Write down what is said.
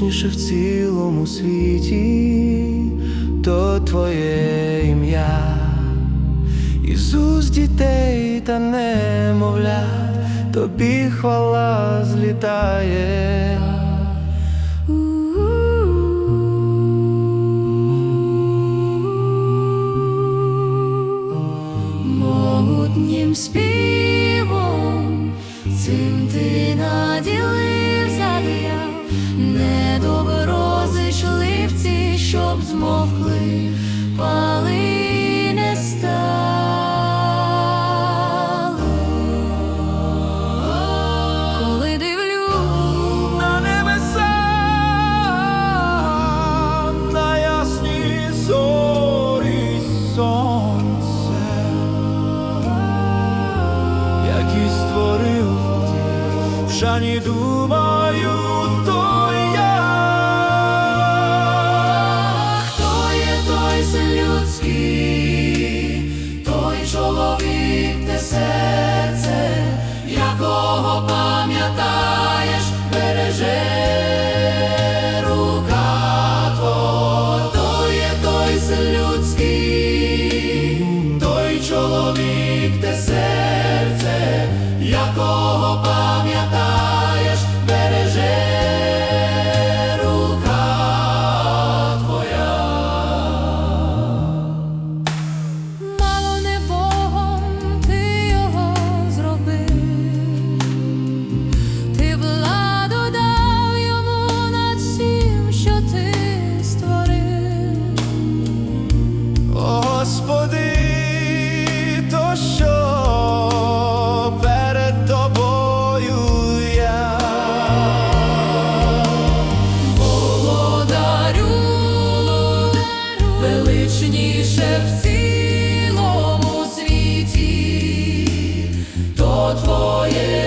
найвеличніше в цілому світі, то твоє ім'я, Ісус дітей та немовлят, тобі хвала злітає. Могутнім спів. мовчанні думаю. в цілому світі, то твоє.